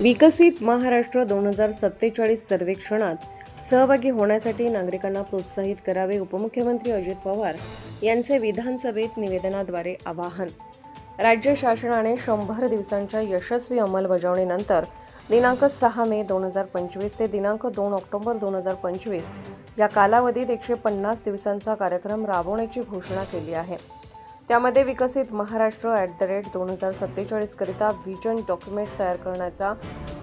विकसित महाराष्ट्र दोन हजार सत्तेचाळीस सर्वेक्षणात सहभागी होण्यासाठी नागरिकांना प्रोत्साहित करावे उपमुख्यमंत्री अजित पवार यांचे विधानसभेत निवेदनाद्वारे आवाहन. राज्य शासनाने शंभर दिवसांच्या यशस्वी अंमलबजावणीनंतर दिनांक सहा मे दोन हजार पंचवीस ते दिनांक दोन ऑक्टोबर दोन हजार पंचवीस या कालावधीत एकशे पन्नास दिवसांचा कार्यक्रम राबवण्याची घोषणा केली आहे. त्यामध्ये विकसित महाराष्ट्र ॲट द रेट दोन हजार सत्तेचाळीसकरिता व्हिजन डॉक्युमेंट तयार करण्याचा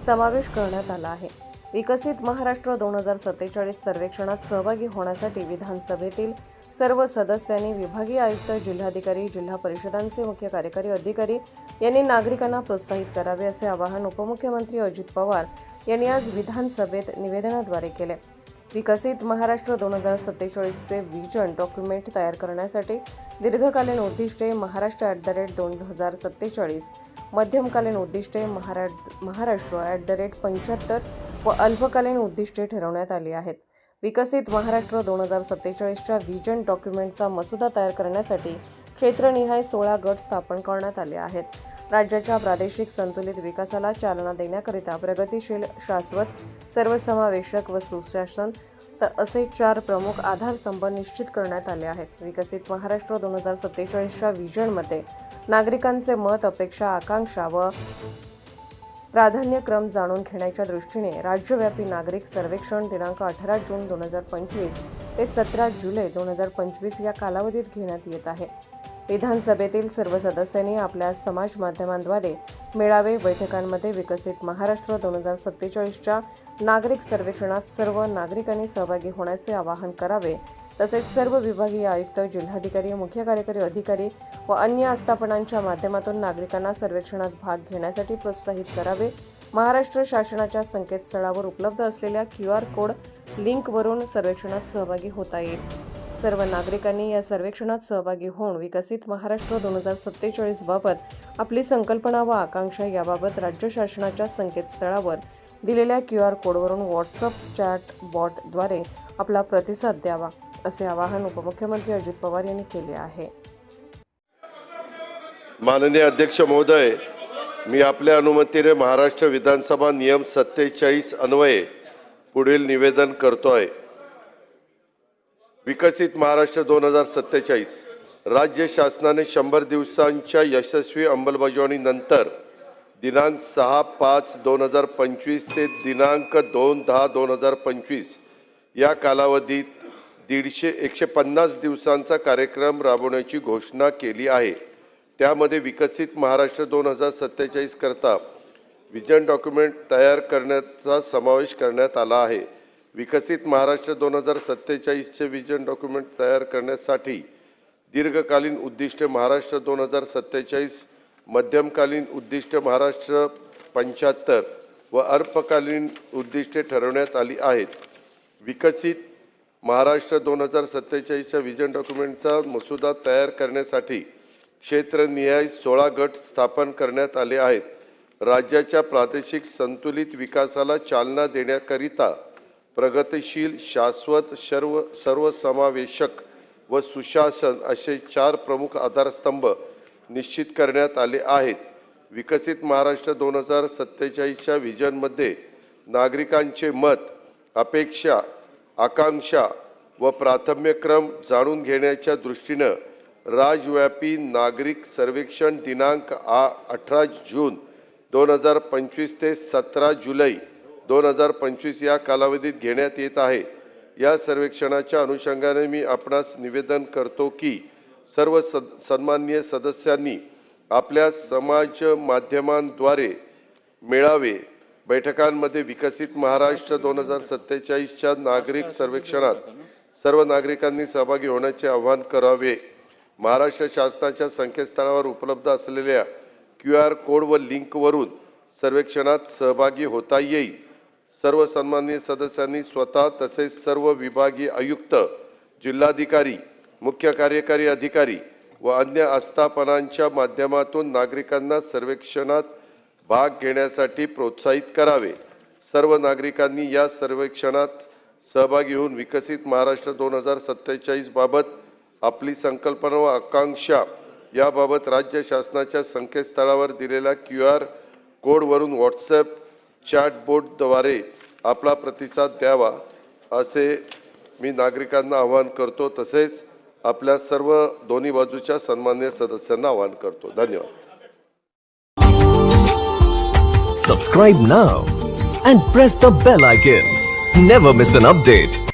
समावेश करण्यात आला आहे. विकसित महाराष्ट्र दोन हजार सत्तेचाळीस सर्वेक्षणात सहभागी होण्यासाठी विधानसभेतील सर्व सदस्यांनी विभागीय आयुक्त जिल्हाधिकारी जिल्हा परिषदांचे मुख्य कार्यकारी अधिकारी यांनी नागरिकांना प्रोत्साहित करावे असे आवाहन उपमुख्यमंत्री अजित पवार यांनी आज विधानसभेत निवेदनाद्वारे केले. विकसित महाराष्ट्र दोन हजार सत्तेचाळीसचे व्हिजन डॉक्युमेंट तयार करण्यासाठी दीर्घकालीन उद्दिष्टे महाराष्ट्र ॲट द रेट दोन हजार सत्तेचाळीस मध्यमकालीन उद्दिष्टे महारा महाराष्ट्र ॲट द रेट पंच्याहत्तर व अल्पकालीन उद्दिष्टे ठरवण्यात आली आहेत. विकसित महाराष्ट्र दोन हजार सत्तेचाळीसच्या व्हिजन डॉक्युमेंटचा मसुदा तयार करण्यासाठी क्षेत्रनिहाय सोळा गट स्थापन करण्यात आले आहेत. राज्याच्या प्रादेशिक संतुलित विकासाला चालना देण्याकरिता प्रगतिशील शाश्वत सर्वसमावेशक व सुशासन त असे चार प्रमुख आधारस्तंभ निश्चित करण्यात आले आहेत. विकसित महाराष्ट्र दोन हजार सत्तेचाळीसच्या व्हिजनमध्ये नागरिकांचे मत अपेक्षा आकांक्षा व प्राधान्यक्रम जाणून घेण्याच्या दृष्टीने राज्यव्यापी नागरिक सर्वेक्षण दिनांक अठरा जून दोन हजार पंचवीस ते सतरा जुलै दोन हजार पंचवीस या कालावधीत घेण्यात येत आहे. विधानसभेतील सर्व सदस्यांनी आपल्या समाज माध्यमांद्वारे मेळावे बैठकांमध्ये विकसित महाराष्ट्र दोन हजार सत्तेचाळीसच्या नागरिक सर्वेक्षणात सर्व नागरिकांनी सहभागी होण्याचे आवाहन करावे. तसेच सर्व विभागीय आयुक्त जिल्हाधिकारी मुख्य कार्यकारी अधिकारी व अन्य आस्थापनांच्या माध्यमातून नागरिकांना सर्वेक्षणात भाग घेण्यासाठी प्रोत्साहित करावे. महाराष्ट्र शासनाच्या संकेतस्थळावर उपलब्ध असलेल्या क्यू आर कोड लिंकवरून सर्वेक्षणात सहभागी होता येईल. सर्व नागरिकांनी या सर्वेक्षणात सहभागी होऊन विकसित महाराष्ट्र दोन हजार सत्तेचाळीसबाबत आपली संकल्पना व आकांक्षा याबाबत राज्य शासनाच्या संकेतस्थळावर दिलेल्या क्यू आर कोडवरून व्हॉट्सअप चॅट बॉटद्वारे आपला प्रतिसाद द्यावा असे आवाहन उपमुख्यमंत्री अजित पवार यांनी केले आहे. माननीय अध्यक्ष महोदय मी आपल्या अनुमतीने महाराष्ट्र विधानसभा नियम सत्तेचाळीस अन्वये पुढील निवेदन करतो आहे विकसित महाराष्ट्र दोन हजार सत्तेचाळीस. राज्य शासनाने शंभर दिवसांच्या यशस्वी अंमलबजावणीनंतर दिनांक सहा पाच दोन हजार पंचवीस ते दिनांक दोन दहा दोन हजार पंचवीस या कालावधीत दीडशे एकशे पन्नास दिवसांचा कार्यक्रम राबवण्याची घोषणा केली आहे. त्यामध्ये विकसित महाराष्ट्र दोन हजार सत्तेचाळीसकरता विजन डॉक्युमेंट तयार करण्याचा समावेश करण्यात आला आहे. विकसित महाराष्ट्र दोन हजार सत्तेचाळीसचे विजन डॉक्युमेंट तयार करण्यासाठी दीर्घकालीन उद्दिष्टे महाराष्ट्र दोन हजार सत्तेचाळीस मध्यमकालीन उद्दिष्ट महाराष्ट्र पंच्याहत्तर व अल्पकालीन उद्दिष्टे ठरवण्यात आली आहेत. विकसित महाराष्ट्र दोन हजार सत्तेचाळीसच्या विजन डॉक्युमेंटचा मसुदा तयार करण्यासाठी क्षेत्रनिहाय सोळा गट स्थापन करण्यात आले आहेत. राज्याच्या प्रादेशिक संतुलित विकासाला चालना देण्याकरिता प्रगतिशील शाश्वत सर्व सर्वसमावेशक व सुशासन असे चार प्रमुख आधारस्तंभ निश्चित करण्यात आले आहेत. विकसित महाराष्ट्र दोन हजार सत्तेचाळीसच्या व्हिजनमध्ये नागरिकांचे मत अपेक्षा आकांक्षा व प्राथम्यक्रम जाणून घेण्याच्या दृष्टीनं राजव्यापी नागरिक सर्वेक्षण दिनांक आ अठरा जून दोन हजार पंचवीस ते सतरा जुलै दोन हजार पंचवीस या कालावधीत घेण्यात येत आहे. या सर्वेक्षणाच्या अनुषंगाने मी आपणास निवेदन करतो की सर्व सद सन्माननीय सदस्यांनी आपल्या समाज माध्यमांद्वारे मेळावे बैठकांमध्ये विकसित महाराष्ट्र दोन हजार सत्तेचाळीसच्या नागरिक सर्वेक्षणात सर्व नागरिकांनी सहभागी होण्याचे आवाहन करावे. महाराष्ट्र शासनाच्या संकेतस्थळावर उपलब्ध असलेल्या क्यू आर कोड व लिंकवरून सर्वेक्षणात सहभागी होता येईल. सर्व सन्माननीय सदस्यांनी स्वतः तसेच सर्व विभागीय आयुक्त जिल्हाधिकारी मुख्य कार्यकारी अधिकारी व अन्य आस्थापनांच्या माध्यमातून नागरिकांना सर्वेक्षणात भाग घेण्यासाठी प्रोत्साहित करावे. सर्व नागरिकांनी या सर्वेक्षणात सहभागी होऊन विकसित महाराष्ट्र दोन हजार सत्तेचाळीसबाबत आपली संकल्पना व आकांक्षा याबाबत राज्य शासनाच्या संकेतस्थळावर दिलेल्या क्यू आर कोडवरून व्हॉट्सॲप चॅटबोटद्वारे आपला प्रतिसाद द्यावा असे मी नागरिकांना आवाहन करतो तसेच आपल्या सर्व दोन्ही बाजूच्या सन्मान्य सदस्यांना आवाहन करतो धन्यवाद Subscribe now and press the bell icon. Never miss an update.